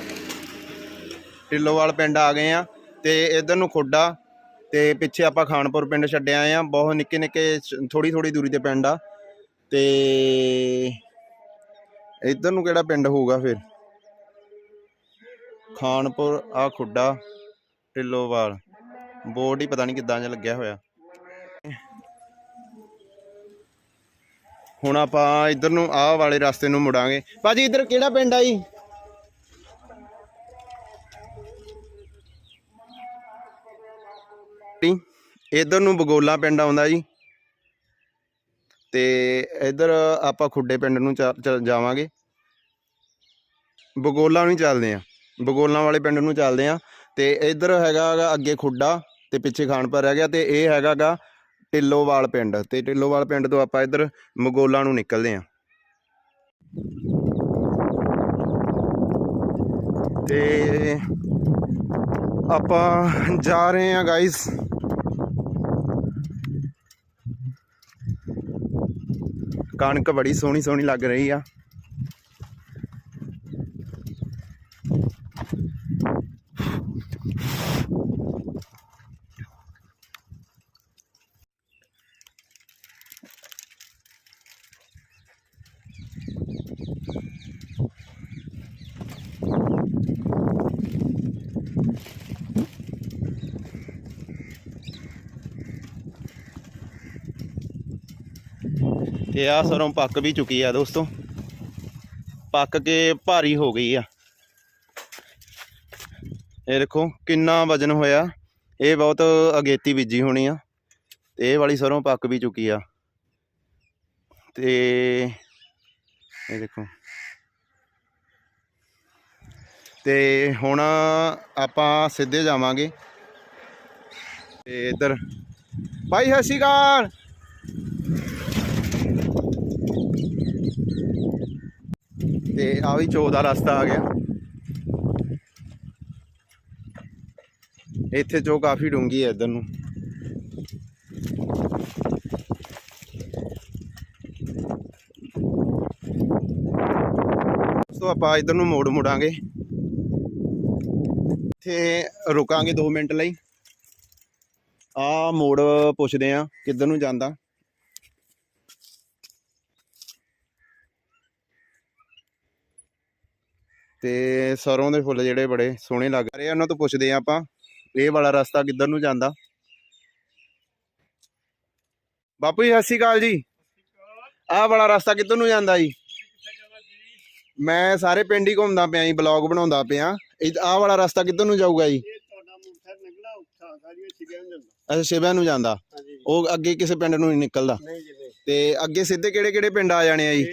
ਟਿੱਲੋਵਾਲ ਪਿੰਡ ਆ ਗਏ ਆ, ਤੇ ਇਧਰ ਨੂੰ ਖੁੱਡਾ, ਤੇ ਪਿੱਛੇ ਆਪਾਂ ਖਾਨਪੁਰ ਪਿੰਡ ਛੱਡਿਆ ਆਏ ਆ, ਬਹੁਤ ਨਿੱਕੇ ਨਿੱਕੇ ਥੋੜੀ ਥੋੜੀ ਦੂਰੀ ਤੇ ਪਿੰਡ ਆ। ਤੇ ਇਧਰ ਨੂੰ ਕਿਹੜਾ ਪਿੰਡ ਹੋਊਗਾ ਫਿਰ? ਖਾਨਪੁਰ, ਆ ਖੁੱਡਾ ਟਿੱਲੋਵਾਲ ਬੋਰਡ ਹੀ ਪਤਾ ਨਹੀਂ ਕਿੱਦਾਂ ਜਿਹਾ ਲੱਗਿਆ ਹੋਇਆ। ਹੁਣ ਆਪਾਂ ਇਧਰ ਨੂੰ, ਆਹ ਵਾਲੇ ਰਸਤੇ ਨੂੰ ਮੁੜਾਂਗੇ। ਭਾਜੀ, ਇਧਰ ਕਿਹੜਾ ਪਿੰਡ ਆ ਜੀ? ਇਧਰ ਨੂੰ ਬਗੋਲਾ ਪਿੰਡ ਆਉਂਦਾ ਜੀ। ਤੇ ਇਧਰ ਆਪਾਂ ਖੁੱਡੇ ਪਿੰਡ ਨੂੰ ਚਾ- ਚ- ਜਾਵਾਂਗੇ। ਬਗੋਲਾ ਨੂੰ ਹੀ ਚੱਲਦੇ ਆ। ਬਗੋਲਾਂ ਵਾਲੇ ਪਿੰਡ ਨੂੰ ਚੱਲਦੇ ਆ ਤੇ ਇੱਧਰ ਹੈਗਾ ਅੱਗੇ ਖੁੱਡਾ ਤੇ ਪਿੱਛੇ ਖਾਨਪੁਰ ਰਹਿ ਗਿਆ ਤੇ ਇਹ ਹੈਗਾ ਗਾ ਪਿੰਡ ਤੇ ਟਿੱਲੋਵਾਲ ਪਿੰਡ ਤੋਂ ਆਪਾਂ ਇੱਧਰ ਮਗੋਲਾਂ ਨੂੰ ਨਿਕਲਦੇ ਆ ਤੇ ਆਪਾਂ ਜਾ ਰਹੇ ਆ ਗਾਇਸ ਕਣਕ ਬੜੀ ਸੋਹਣੀ ਸੋਹਣੀ ਲੱਗ ਰਹੀ ਆ। ਤੇ ਆ ਸਰੋਂ ਪੱਕ ਵੀ ਚੁੱਕੀ ਆ ਦੋਸਤੋ। ਪੱਕ ਕੇ ਭਾਰੀ ਹੋ ਗਈ ਆ। ਇਹ ਦੇਖੋ ਕਿੰਨਾ ਵਜਨ ਹੋਇਆ। ਇਹ ਬਹੁਤ ਅਗੇਤੀ ਬੀਜੀ ਹੋਣੀ ਆ। ਤੇ ਇਹ ਵਾਲੀ ਸਰੋਂ ਪੱਕ ਵੀ ਚੁੱਕੀ ਆ। ਤੇ ਇਹ ਦੇਖੋ। ਤੇ ਹੁਣ ਆਪਾਂ ਸਿੱਧੇ ਜਾਵਾਂਗੇ। ਤੇ ਇੱਧਰ। ਭਾਈ ਸਤਿ ਸ਼੍ਰੀ ਅਕਾਲ। ਤੇ ਆ ਵੀ 14 ਰਸਤਾ ਆ ਗਿਆ। ਇੱਥੇ ਚੋ ਕਾਫੀ ਡੂੰਗੀ ਹੈ ਇਧਰ ਨੂੰ। ਸੋ ਆਪਾਂ ਇਧਰ ਨੂੰ ਮੋੜ ਮੁੜਾਂਗੇ। ਇੱਥੇ ਰੁਕਾਂਗੇ 2 ਮਿੰਟ ਲਈ। ਆ ਮੋੜ ਪੁੱਛਦੇ ਆ ਕਿੱਧਰ ਨੂੰ ਜਾਂਦਾ। ਤੇ ਸਰੋਂ ਦੇ ਫੁੱਲ ਜਿਹੜੇ ਬੜੇ ਸੋਹਣੇ ਲੱਗ ਰਹੇ ਆ ਉਹਨਾਂ ਤੋਂ ਪੁੱਛਦੇ ਆ ਆਪਾਂ ਇਹ ਵਾਲਾ ਰਸਤਾ ਕਿੱਧਰ ਨੂੰ ਜਾਂਦਾ? ਬਾਪੂ ਜੀ ਸਤਿ ਸ਼੍ਰੀ ਅਕਾਲ ਜੀ। ਆਹ ਵਾਲਾ ਰਸਤਾ ਕਿੱਧਰ ਨੂੰ ਜਾਂਦਾ ਜੀ? ਮੈਂ ਸਾਰੇ ਪਿੰਡ ਹੀ ਘੁੰਮਦਾ ਪਿਆ ਜੀ ਬਲੌਗ ਬਣਾਉਂਦਾ ਪਿਆ। ਆਹ ਵਾਲਾ ਰਸਤਾ ਕਿੱਧਰ ਨੂੰ ਜਾਊਗਾ ਜੀ? ਅੱਛਾ ਸ਼ਿਵਿਆਂ ਨੂੰ ਜਾਂਦਾ। ਉਹ ਅੱਗੇ ਕਿਸੇ ਪਿੰਡ ਨੂੰ ਨਹੀਂ ਨਿਕਲਦਾ। ਤੇ ਅੱਗੇ ਸਿੱਧੇ ਕਿਹੜੇ ਕਿਹੜੇ ਪਿੰਡ ਆ ਜਾਣੇ ਆ ਜੀ?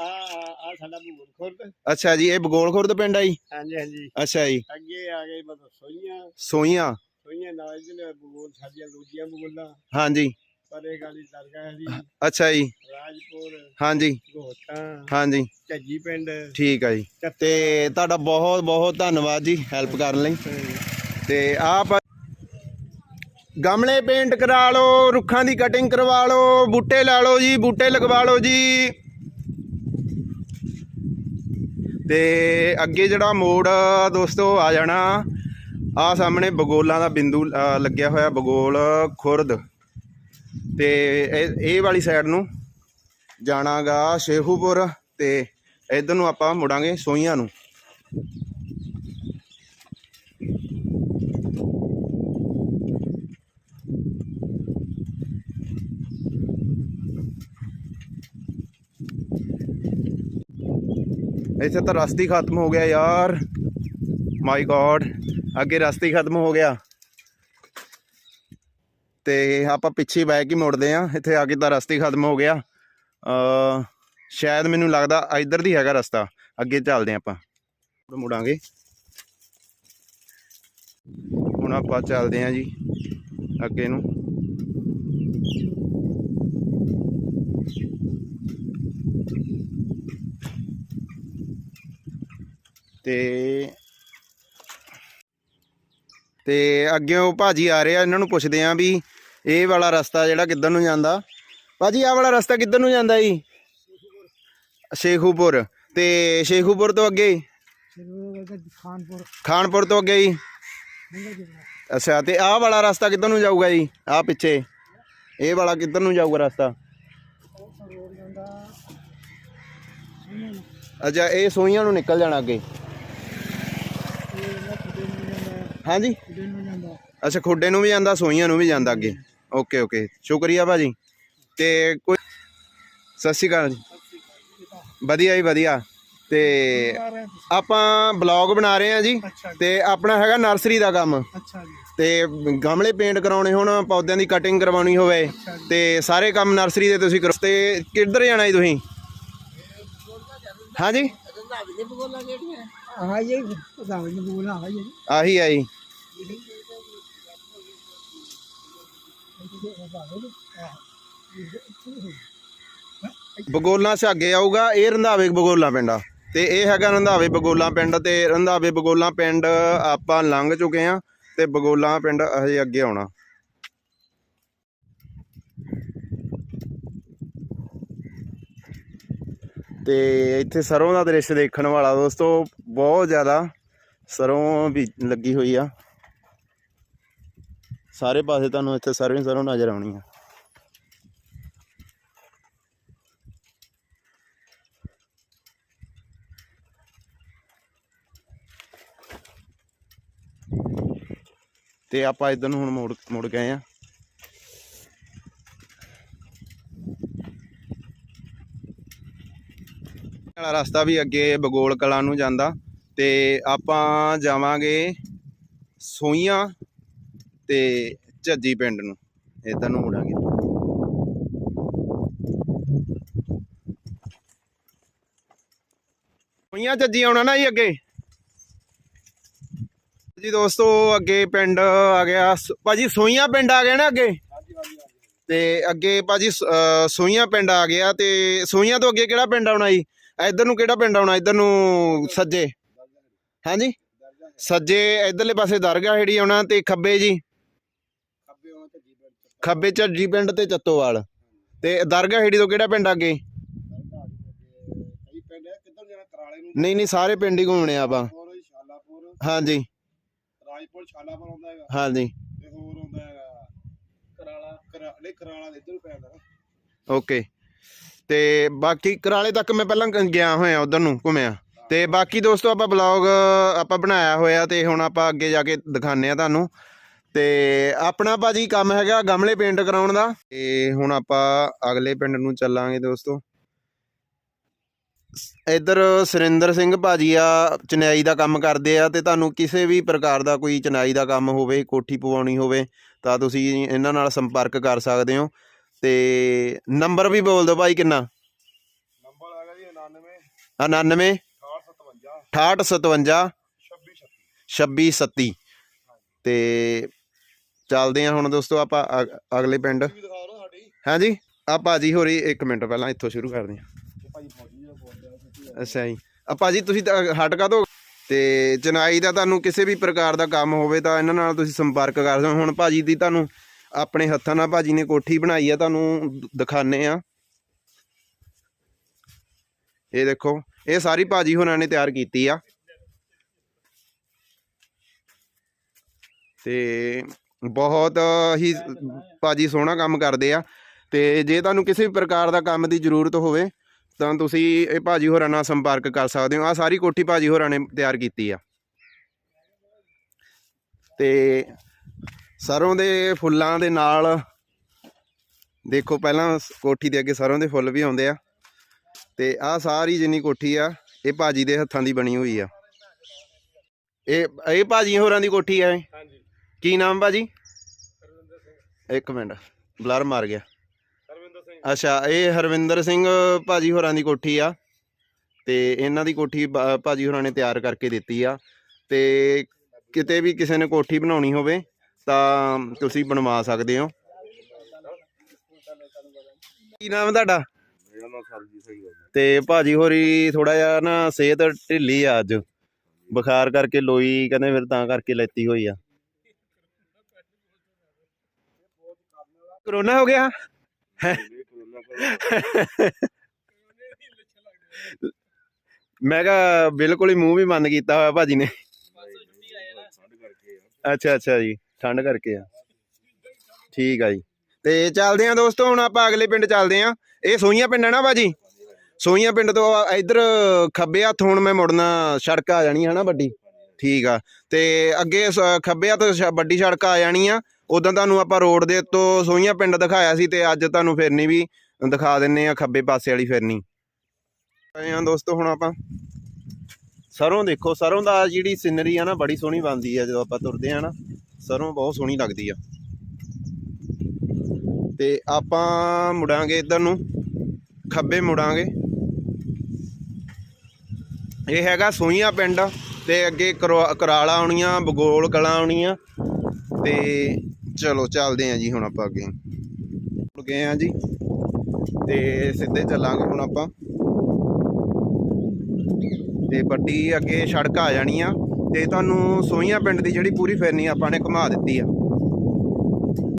ਆ ਆ ਸਾਡਾ ਖੁਰਦ ਅੱਛਾ ਜੀ ਇਹ ਬਗੋਲ ਖੁਰਦ ਪਿੰਡ ਆ ਜੀ? ਹਾਂਜੀ ਹਾਂਜੀ। ਅੱਛਾ ਜੀ। ਅੱਗੇ ਆ ਗਏ ਮਤਲਬ ਸੋਈਆਂ। ਸੋਈਆਂ? ਸੋਈਆਂ ਨਾਲ ਜਿਹੜੇ ਭੂਗੋਲ ਸਾਡੀਆਂ ਦੂਜੀਆਂ ਭੂਗੋਲਾਂ ਹਾਂਜੀ। ਪਰੇ ਗਾਲੀ ਦਰਗਾਹ ਦੀ। ਅੱਛਾ ਜੀ। ਰਾਜਪੁਰ ਹਾਂਜੀ। ਗੋਟਾਂ ਹਾਂਜੀ। ਝੱਜੀ ਪਿੰਡ। ਠੀਕ ਆ ਜੀ। ਤੇ ਤੁਹਾਡਾ ਬਹੁਤ ਬਹੁਤ ਧੰਨਵਾਦ ਜੀ ਹੈਲਪ ਕਰਨ ਲਈ। ਤੇ ਆਪ ਗਮਲੇ ਪੇਂਟ ਕਰਾ ਲਓ ਰੁੱਖਾਂ ਦੀ ਕਟਿੰਗ ਕਰਵਾ ਲਓ ਬੂਟੇ ਲਾ ਲਓ ਜੀ ਬੂਟੇ ਲਗਵਾ ਲਓ ਜੀ। ਤੇ ਅੱਗੇ ਜਿਹੜਾ ਮੋੜ ਦੋਸਤੋ, ਆ ਜਾਣਾ। ਆ ਸਾਹਮਣੇ ਬਗੋਲਾਂ ਦਾ ਬਿੰਦੂ ਲੱਗਿਆ ਹੋਇਆ ਬਗੋਲ ਖੁਰਦ। ਤੇ ਇਹ ਇਹ ਵਾਲੀ ਸਾਈਡ ਨੂੰ ਜਾਣਾਗਾ ਸ਼ੇਹੂਪੁਰ ਤੇ ਇਧਰ ਨੂੰ ਆਪਾਂ ਮੁੜਾਂਗੇ ਸੋਈਆਂ ਨੂੰ। ਇੱਥੇ ਤਾਂ ਰਸਤਾ ਖਤਮ ਹੋ ਗਿਆ ਯਾਰ। ਮਾਈ ਗॉड ਅੱਗੇ ਰਸਤਾ ਖਤਮ ਹੋ ਗਿਆ। ਤੇ ਆਪਾਂ ਪਿੱਛੇ ਬੈਕ ਹੀ ਮੁੜਦੇ ਆ ਇੱਥੇ ਆ ਕੇ ਤਾਂ ਰਸਤਾ ਹੀ ਖਤਮ ਹੋ ਗਿਆ। ਅ ਸ਼ਾਇਦ ਮੈਨੂੰ ਲੱਗਦਾ ਇੱਧਰ ਦੀ ਹੈਗਾ ਰਸਤਾ। ਅੱਗੇ ਚੱਲਦੇ ਹਾਂ ਆਪਾਂ। ਮੁੜਾਂਗੇ। ਹੁਣ ਆਪਾਂ ਚੱਲਦੇ ਹਾਂ ਜੀ, ਅੱਗੇ ਨੂੰ। ਤੇ ਤੇ ਅੱਗੇ ਉਹ ਭਾਜੀ ਆ ਰਹੇ ਆ, ਇਹਨਾਂ ਨੂੰ ਪੁੱਛਦੇ ਆ ਵੀ ਇਹ ਵਾਲਾ ਰਸਤਾ ਜਿਹੜਾ ਕਿੱਧਰ ਨੂੰ ਜਾਂਦਾ? ਭਾਜੀ, ਆਹ ਵਾਲਾ ਰਸਤਾ ਕਿੱਧਰ ਨੂੰ ਜਾਂਦਾ ਜੀ? ਸ਼ੇਖੂਪੁਰ। ਤੇ ਸ਼ੇਖੂਪੁਰ ਤੋਂ ਅੱਗੇ? ਖਾਨਪੁਰ ਖਾਨਪੁਰ ਤੋਂ ਅੱਗੇ ਜੀ। ਅੱਛਾ, ਤੇ ਆਹ ਵਾਲਾ ਰਸਤਾ ਕਿੱਧਰ ਨੂੰ ਜਾਊਗਾ ਜੀ? ਆਹ ਪਿੱਛੇ। ਇਹ ਵਾਲਾ ਕਿੱਧਰ ਨੂੰ ਜਾਊਗਾ ਰਸਤਾ? ਅੱਛਾ, ਇਹ ਸੋਈਆਂ ਨੂੰ ਨਿਕਲ ਜਾਣਾ ਅੱਗੇ। ਹਾਂਜੀ। ਅੱਛਾ ਖੁੱਡੇ ਨੂੰ ਵੀ ਜਾਂਦਾ ਸੋਈਆਂ ਨੂੰ ਵੀ ਜਾਂਦਾ ਅੱਗੇ। Okay okay. ਸ਼ੁਕਰੀਆ ਭਾਜੀ। ਤੇ ਕੋਈ ਸਤਿ ਸ਼੍ਰੀ ਅਕਾਲ ਜੀ। ਵਧੀਆ ਜੀ ਵਧੀਆ। ਤੇ ਆਪਾਂ ਬਲੌਗ ਬਣਾ ਰਹੇ ਆ ਜੀ। ਤੇ ਆਪਣਾ ਹੈਗਾ ਨਰਸਰੀ ਦਾ ਕੰਮ। ਅੱਛਾ ਜੀ। ਤੇ ਗਮਲੇ ਪੇਂਟ ਕਰਾਉਣੇ ਹੋਣ ਪੌਦਿਆਂ ਦੀ ਕਟਿੰਗ ਕਰਵਾਉਣੀ ਹੋਵੇ। ਤੇ ਸਾਰੇ ਕੰਮ ਨਰਸਰੀ ਦੇ ਤੁਸੀਂ ਕਰੋ। ਤੇ ਕਿੱਧਰ ਜਾਣਾ ਜੀ ਤੁਸੀਂ? ਹਾਂਜੀ। ਹਾਂ ਇਹ ਬਤਾਓ ਜੀ ਬੋਲਣਾ ਹੈ ਜੀ ਆਹੀ ਆ ਬਗੋਲਾ ਸੇ ਅੱਗੇ ਆਊਗਾ, ਇਹ ਰੰਧਾਵੇ ਬਗੋਲਾ ਪਿੰਡ ਤੇ ਇਹ ਹੈਗਾ ਰੰਧਾਵੇ ਬਗੋਲਾ ਪਿੰਡ ਤੇ ਰੰਧਾਵੇ ਬਗੋਲਾ ਪਿੰਡ ਆਪਾਂ ਲੰਘ ਚੁੱਕੇ ਆ ਤੇ ਬਗੋਲਾ ਪਿੰਡ ਹਜੇ ਅੱਗੇ ਆਉਣਾ। ਤੇ ਇੱਥੇ ਸਰੋਂ ਦਾ ਦ੍ਰਿਸ਼ ਦੇਖਣ ਵਾਲਾ ਦੋਸਤੋ ਬਹੁਤ ਜ਼ਿਆਦਾ ਸਰੋਂ ਵੀ ਲੱਗੀ ਹੋਈ ਆ। ਸਾਰੇ ਪਾਸੇ ਤੁਹਾਨੂੰ ਇੱਥੇ ਸਰੋਂ ਹੀ ਸਰੋਂ ਨਜ਼ਰ ਆਉਣੀ ਆ। ਤੇ ਆਪਾਂ ਇਧਰ ਨੂੰ ਹੁਣ ਮੁੜ ਮੁੜ ਗਏ ਆ। ਵਾਲਾ ਰਸਤਾ ਵੀ ਅੱਗੇ ਬਗੋਲ ਕਲਾਂ ਨੂੰ ਜਾਂਦਾ। ਤੇ ਆਪਾਂ ਜਾਵਾਂਗੇ ਸੋਈਆਂ ਤੇ ਝੱਜੀ ਪਿੰਡ ਨੂੰ। ਇਧਰ ਨੂੰ ਮੁੜਾਂਗੇ ਸੋਈਆਂ ਝੱਜੀ ਆਉਣਾ ਨਾ ਜੀ ਅੱਗੇ। ਜੀ ਦੋਸਤੋ, ਅੱਗੇ ਪਿੰਡ ਆ ਗਿਆ। ਭਾਜੀ ਸੋਈਆਂ ਪਿੰਡ ਆ ਗਿਆ ਨਾ ਅੱਗੇ? ਤੇ ਅੱਗੇ ਭਾਜੀ ਸ- ਸੋਈਆਂ ਪਿੰਡ ਆ ਗਿਆ ਤੇ ਸੋਈਆਂ ਤੋਂ ਅੱਗੇ ਕਿਹੜਾ ਪਿੰਡ ਆਉਣਾ ਜੀ? ਇੱਧਰ ਨੂੰ ਕਿਹੜਾ ਪਿੰਡ ਆਉਣਾ? ਇੱਧਰ ਨੂੰ ਸੱਜੇ। ਹਾਂਜੀ? ਸੱਜੇ ਇਧਰਲੇ ਪਾਸੇ ਦਰਗਾਹ ਹੇੜੀ ਆਉਣਾ ਤੇ ਖੱਬੇ ਜੀ। ਖੱਬੇ ਝੱਜੀ ਪਿੰਡ ਤੇ ਚੱਤੋਵਾਲ। ਤੇ ਦਰਗਾਹ ਹੇੜੀ ਤੋਂ ਕਿਹੜਾ ਪਿੰਡ ਅੱਗੇ? ਨਹੀਂ ਨਹੀਂ, ਸਾਰੇ ਪਿੰਡ ਹੀ ਘੁੰਮਣੇ ਆਪਾਂ। ਹਾਂਜੀ। ਰਾਜਪੁਰ ਸ਼ਾਲਾਪੁਰ ਆਉਂਦਾ ਹੈਗਾ ਹਾਂਜੀ। ਤੇ ਹੋਰ ਆਉਂਦਾ ਹੈਗਾ ਕਰਾਲਾ ਕਰਾ ਨਹੀਂ ਕਰਾਲਾ ਦੇ ਪੈਂਦਾ ਓਕੇ। ਤੇ ਬਾਕੀ ਕਰਾਲੇ ਤੱਕ ਮੈਂ ਪਹਿਲਾਂ ਗਿਆ ਹੋਇਆ ਉਧਰ ਨੂੰ ਘੁੰਮਿਆ। ਤੇ ਬਾਕੀ ਦੋਸਤੋ ਆਪਾਂ ਬਲੌਗ ਆਪਾਂ ਬਣਾਇਆ ਹੋਇਆ ਤੇ ਹੁਣ ਆਪਾਂ ਅੱਗੇ ਜਾ ਕੇ ਦਿਖਾਣੇ ਆ ਤੁਹਾਨੂੰ। ਤੇ ਆਪਣਾ ਭਾਜੀ ਕੰਮ ਹੈਗਾ ਗਮਲੇ ਪੇਂਟ ਕਰਾਉਣ ਦਾ। ਤੇ ਹੁਣ ਆਪਾਂ ਅਗਲੇ ਪਿੰਡ ਨੂੰ ਚੱਲਾਂਗੇ ਦੋਸਤੋ। ਇੱਧਰ ਸੁਰਿੰਦਰ ਸਿੰਘ ਭਾਜੀ ਆ ਚਨਾਈ ਦਾ ਕੰਮ ਕਰਦੇ ਆ ਤੇ ਤੁਹਾਨੂੰ ਕਿਸੇ ਵੀ ਪ੍ਰਕਾਰ ਦਾ ਕੋਈ ਚਨਾਈ ਦਾ ਕੰਮ ਹੋਵੇ ਕੋਠੀ ਪਵਾਉਣੀ ਹੋਵੇ ਤਾਂ ਤੁਸੀਂ ਇਹਨਾਂ ਨਾਲ ਸੰਪਰਕ ਕਰ ਸਕਦੇ ਹੋ। ਤੇ ਨੰਬਰ ਵੀ ਬੋਲ ਦਿਓ ਭਾਈ ਕਿੰਨਾ? ਨੰਬਰ ਹੈਗਾ ਜੀ 99 99 6857 6857 2636 2637 ਤੇ ਚੱਲਦੇ ਆ ਹੁਣ ਦੋਸਤੋ ਆਪਾਂ ਅਗ- ਅਗਲੇ ਪਿੰਡ। ਹਾਂਜੀ? ਆ ਭਾਜੀ ਹੋਰੀ ਇੱਕ ਮਿੰਟ ਪਹਿਲਾਂ ਇੱਥੋਂ ਸ਼ੁਰੂ ਕਰਦੇ ਆ ਅੱਛਾ ਜੀ। ਆ ਭਾਜੀ ਤੁਸੀਂ ਹਟ ਕਾ ਦੋ। ਤੇ ਚਨਾਈ ਦਾ ਤੁਹਾਨੂੰ ਕਿਸੇ ਵੀ ਪ੍ਰਕਾਰ ਦਾ ਕੰਮ ਹੋਵੇ ਤਾਂ ਇਹਨਾਂ ਨਾਲ ਤੁਸੀਂ ਸੰਪਰਕ ਕਰ ਸਕਦੇ ਹੋ। ਹੁਣ ਭਾਜੀ ਦੀ ਤੁਹਾਨੂੰ ਆਪਣੇ ਹੱਥਾਂ ਨਾਲ ਭਾਜੀ ਨੇ ਕੋਠੀ ਬਣਾਈ ਆ ਤੁਹਾਨੂੰ ਦਿਖਾਣੇ ਆ ਇਹ ਦੇਖੋ। ਇਹ ਸਾਰੀ ਭਾਜੀ ਹੋਰਾਂ ਨੇ ਤਿਆਰ ਕੀਤੀ ਆ। ਤੇ ਬਹੁਤ ਹੀ ਭਾਜੀ ਸੋਹਣਾ ਕੰਮ ਕਰਦੇ ਆ। ਤੇ ਜੇ ਤੁਹਾਨੂੰ ਕਿਸੇ ਵੀ ਪ੍ਰਕਾਰ ਦਾ ਕੰਮ ਦੀ ਜ਼ਰੂਰਤ ਹੋਵੇ, ਤਾਂ ਤੁਸੀਂ ਇਹ ਭਾਜੀ ਹੋਰਾਂ ਨਾਲ ਸੰਪਰਕ ਕਰ ਸਕਦੇ ਹੋ। ਆ ਸਾਰੀ ਕੋਠੀ ਭਾਜੀ ਹੋਰਾਂ ਨੇ ਤਿਆਰ ਕੀਤੀ ਆ। ਤੇ ਸਰੋਂ ਦੇ ਫੁੱਲਾਂ ਦੇ ਨਾਲ ਦੇਖੋ, ਪਹਿਲਾਂ ਕੋਠੀ ਦੇ ਅੱਗੇ ਸਰੋਂ ਦੇ ਫੁੱਲ ਵੀ ਆਉਂਦੇ ਆ। ਤੇ ਆ ਸਾਰੀ ਜਿੰਨੀ ਕੋਠੀ ਆ ਇਹ ਭਾਜੀ ਦੇ ਹੱਥਾਂ ਦੀ ਬਣੀ ਹੋਈ ਆ। ਇਹ ਇਹ ਭਾਜੀ ਹੋਰਾਂ ਦੀ ਕੋਠੀ ਆ ਹਾਂਜੀ। ਕੀ ਨਾਮ ਭਾਜੀ? ਹਰਵਿੰਦਰ ਸਿੰਘ। ਇੱਕ ਮਿੰਟ ਬਲਰ ਮਾਰ ਗਿਆ। ਹਰਵਿੰਦਰ ਸਿੰਘ। ਅੱਛਾ ਇਹ ਹਰਵਿੰਦਰ ਸਿੰਘ ਭਾਜੀ ਹੋਰਾਂ ਦੀ ਕੋਠੀ ਆ। ਤੇ ਇਹਨਾਂ ਦੀ ਕੋਠੀ ਭਾਜੀ ਹੋਰਾਂ ਨੇ ਤਿਆਰ ਕਰਕੇ ਦਿੱਤੀ ਆ। ਤੇ ਕਿਤੇ ਵੀ ਕਿਸੇ ਨੇ ਕੋਠੀ ਬਣਾਉਣੀ ਹੋਵੇ ਤਾਂ ਤੁਸੀਂ ਬਣਵਾ ਸਕਦੇ ਹੋ। ਕੀ ਨਾਮ ਤੁਹਾਡਾ? ਮੇਰਾ ਨਾਮ ਸਰਜੀਤ ਸਿੰਘ ਹੈ ਤੇ ਭਾਜੀ ਹੋਰੀ ਥੋੜਾ ਜਿਹਾ ਨਾ ਸਿਹਤ ਢਿੱਲੀ ਆ ਅੱਜ। ਬੁਖਾਰ ਕਰਕੇ ਲੋਈ ਕਹਿੰਦੇ ਫਿਰ ਤਾਂ ਕਰਕੇ ਲੈਤੀ ਹੋਈ ਆ। ਕਰੋਨਾ ਹੋ ਗਿਆ। ਮੈਂ ਕਿਹਾ ਬਿਲਕੁਲ ਹੀ ਮੂੰਹ ਵੀ ਬੰਦ ਕੀਤਾ ਹੋਇਆ ਭਾਜੀ ਨੇ। ਅੱਛਾ ਅੱਛਾ ਜੀ ਠੰਡ ਕਰਕੇ ਆ। ਠੀਕ ਆ ਜੀ। ਤੇ ਚੱਲਦੇ ਆ ਦੋਸਤੋ ਹੁਣ ਆਪਾਂ ਅਗਲੇ ਪਿੰਡ ਚੱਲਦੇ ਆ। ਇਹ ਸੋਈਆਂ ਪਿੰਡ ਹੈ ਨਾ ਭਾਜੀ ਸੋਈਆਂ ਪਿੰਡ ਤੋਂ ਇਧਰ ਖੱਬੇ ਹੱਥ ਹੁਣ ਮੈਂ ਮੁੜਨਾ, ਸੜਕ ਆ ਜਾਣੀ ਹੈ ਨਾ ਵੱਡੀ। ਠੀਕ ਆ। ਤੇ ਅੱਗੇ ਖੱਬੇ ਹੱਥ ਵੱਡੀ ਸੜਕ ਆ ਜਾਣੀ ਆ। ਉਦੋਂ ਤੁਹਾਨੂੰ ਆਪਾਂ ਰੋਡ ਦੇ ਤੋਂ ਸੋਈਆਂ ਪਿੰਡ ਦਿਖਾਇਆ ਸੀ ਤੇ ਅੱਜ ਤੁਹਾਨੂੰ ਫਿਰਨੀ ਵੀ ਦਿਖਾ ਦਿੰਨੇ ਆ, ਖੱਬੇ ਪਾਸੇ ਵਾਲੀ ਫਿਰਨੀ। ਆਏ ਦੋਸਤੋ ਹੁਣ ਆਪਾਂ। ਸਰੋਂ ਦੇਖੋ, ਸਰੋਂ ਦਾ ਜਿਹੜੀ ਸਿਨਰੀ ਆ ਨਾ, ਬੜੀ ਸੋਹਣੀ ਬਣਦੀ ਆ ਜਦੋਂ ਆਪਾਂ ਤੁਰਦੇ ਆ ਨਾ। ਸਰੋਂ ਬਹੁਤ ਸੋਹਣੀ ਲੱਗਦੀ ਆ। ਤੇ ਆਪਾਂ ਮੁੜਾਂਗੇ ਇੱਧਰ ਨੂੰ, ਖੱਬੇ ਮੁੜਾਂਗੇ। ਇਹ ਹੈਗਾ ਸੋਈਆਂ ਪਿੰਡ ਤੇ ਅੱਗੇ ਕਰਵਾ- ਕਰਾਲਾ ਆਉਣੀਆਂ, ਬਗੋਲ ਕਲਾਂ ਆਉਣੀਆਂ ਤੇ ਚਲੋ ਚੱਲਦੇ ਆਂ ਜੀ ਹੁਣ ਆਪਾਂ ਅੱਗੇ। ਮੁੜ ਗਏ ਆਂ ਜੀ ਤੇ ਸਿੱਧੇ ਚੱਲਾਂਗੇ ਹੁਣ ਆਪਾਂ। ਤੇ ਵੱਡੀ ਅੱਗੇ ਸੜਕ ਆ ਜਾਣੀ ਆ ਤੇ ਤੁਹਾਨੂੰ ਸੋਈਆਂ ਪਿੰਡ ਦੀ ਜਿਹੜੀ ਪੂਰੀ ਫੇਰਨੀ ਆਪਾਂ ਨੇ ਘੁਮਾ ਦਿੱਤੀ ਆ।